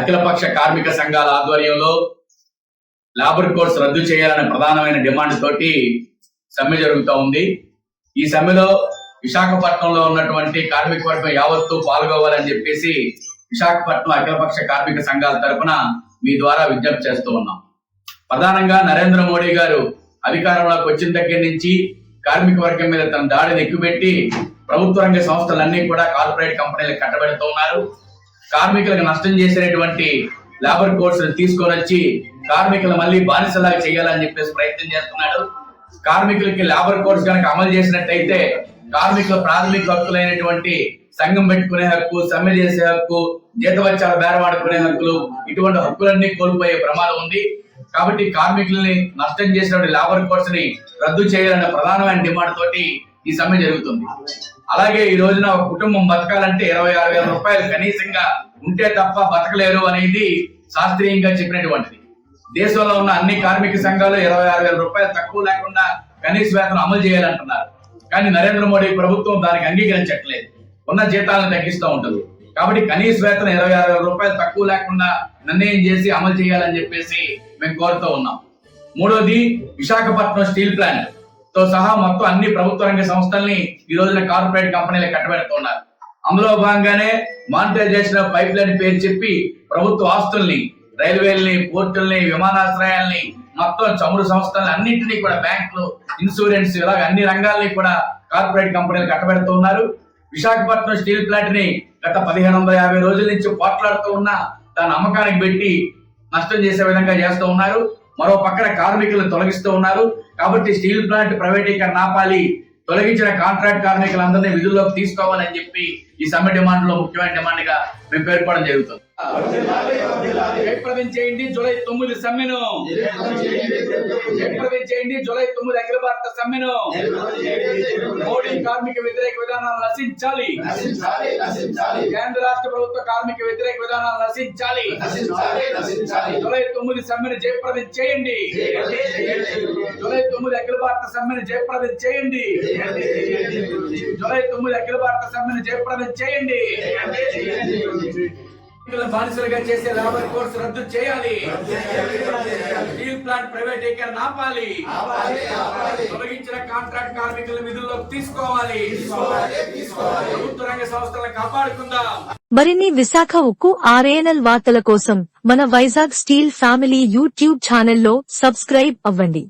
అఖిలపక్ష కార్మిక సంఘాల ఆధ్వర్యంలో లేబర్ కోర్స్ రద్దు చేయాలనే ప్రధానమైన డిమాండ్ తోటి సమ్మె జరుగుతూ ఉంది. ఈ సమ్మెలో విశాఖపట్నంలో ఉన్నటువంటి కార్మిక వర్గం యావత్తు పాల్గొవాలని చెప్పేసి విశాఖపట్నం అఖిలపక్ష కార్మిక సంఘాల తరపున మీ ద్వారా విజ్ఞప్తి చేస్తూ ఉన్నాం. ప్రధానంగా నరేంద్ర మోడీ గారు అధికారంలోకి వచ్చిన దగ్గర నుంచి కార్మిక వర్గం మీద తన దాడిని ఎక్కుపెట్టి ప్రభుత్వ రంగ సంస్థలన్నీ కూడా కార్పొరేట్ కంపెనీలు కట్టబెడుతూ ఉన్నారు. కార్మికులకు నష్టం చేసినటువంటి లేబర్ కోడ్స్ తీసుకొని వచ్చి కార్మికులు మళ్ళీ బానిసలాగా చేయాలని చెప్పేసి ప్రయత్నం చేస్తున్నాడు. కార్మికులకి లేబర్ కోడ్స్ కనుక అమలు చేసినట్టయితే కార్మికుల ప్రాథమిక హక్కులైనటువంటి సంఘం పెట్టుకునే హక్కు సమ్మె చేసే హక్కు జీతవత్యాల బేరవాడుకునే హక్కులు ఇటువంటి హక్కులన్నీ కోల్పోయే ప్రమాదం ఉంది. కాబట్టి కార్మికుల్ని నష్టం చేసినటువంటి లేబర్ కోడ్స్ని రద్దు చేయాలన్న ప్రధానమైన డిమాండ్ తోటి ఈ సమ్మె జరుగుతుంది. అలాగే ఈ రోజున ఒక కుటుంబం బతకాలంటే ఇరవై ఆరు వేల రూపాయలు కనీసంగా ఉంటే తప్ప బతకలేరు అనేది శాస్త్రీయంగా చెప్పినటువంటిది. దేశంలో ఉన్న అన్ని కార్మిక సంఘాలు ఇరవై ఆరు వేల రూపాయలు తక్కువ లేకుండా కనీస వేతనం అమలు చేయాలంటున్నారు. కానీ నరేంద్ర మోడీ ప్రభుత్వం దానికి అంగీకరించట్లేదు. ఉన్న జీతాలను తగ్గిస్తూ ఉంటుంది. కాబట్టి కనీస వేతనం ఇరవై ఆరు వేల రూపాయలు తక్కువ లేకుండా నిర్ణయం చేసి అమలు చేయాలని చెప్పేసి మేము కోరుతూ ఉన్నాం. మూడోది విశాఖపట్నం స్టీల్ ప్లాంట్. తో సహా మొత్తం అన్ని ప్రభుత్వ రంగ సంస్థల్ని ఈ రోజున కార్పొరేట్ కంపెనీలు కట్టబెడుతున్నారు. అందులో భాగంగానే మానిటైజేషన్ పైప్ లైన్ పేరు చెప్పి ప్రభుత్వ ఆస్తుల్ని రైల్వేల్ని పోర్టుల్ని విమానాశ్రయాల్ని మొత్తం చమురు సంస్థలు అన్నింటినీ కూడా బ్యాంకులు ఇన్సూరెన్స్ ఇలాగ అన్ని రంగాల్ని కూడా కార్పొరేట్ కంపెనీలు కట్టబెడుతూ ఉన్నారు విశాఖపట్నం స్టీల్ ప్లాంట్ని గత పదిహేను వందల యాభై రోజుల నుంచి పోట్లాడుతూ ఉన్న దాని అమ్మకానికి పెట్టి నష్టం చేసే విధంగా చేస్తూ ఉన్నారు. మరో పక్కన కార్మికులను తొలగిస్తూ ఉన్నారు. కాబట్టి స్టీల్ ప్లాంట్ ప్రైవేటీకరణ ఆపాలి. తొలగించిన కాంట్రాక్ట్ కార్మికులందరినీ విధుల్లోకి తీసుకోవాలని చెప్పి ఈ సమ్మె డిమాండ్లో ముఖ్యమైన డిమాండ్గా మేము పేర్కొనడం జరుగుతుంది. జయప్రదం చేయండి జూలై తొమ్మిది సమ్మెను. జయప్రదం చేయండి జూలై తొమ్మిది అఖిల భారత సమ్మెను. మోడీ కార్మిక వ్యతిరేక విధానాలు నశించాలి. కేంద్ర రాష్ట్ర ప్రభుత్వ కార్మిక వ్యతిరేక విధానాలు నశించాలి. జూలై తొమ్మిది సమ్మెను జయప్రదం చేయండి. జూలై తొమ్మిది అఖిల భారత సమ్మెను జయప్రదం చేయండి. జూలై తొమ్మిది అఖిల భారత సమ్మెను జయప్రదం చేయండి. బానిసలుగా చేసే లేబర్ కోర్స్ రద్దు చేయాలి. స్టీల్ ప్లాంట్ ప్రైవేటీకరణ ఆపాలి. తొలగించిన కాంట్రాక్ట్ కార్మికుల విధుల్లోకి తీసుకోవాలి. ప్రభుత్వ రంగ సంస్థలను కాపాడుకుందాం. మరిన్ని విశాఖ ఉక్కు ఆర్ఏఎన్ఎల్ వార్తల కోసం మన వైజాగ్ స్టీల్ ఫ్యామిలీ యూట్యూబ్ ఛానల్లో సబ్స్క్రైబ్ అవ్వండి.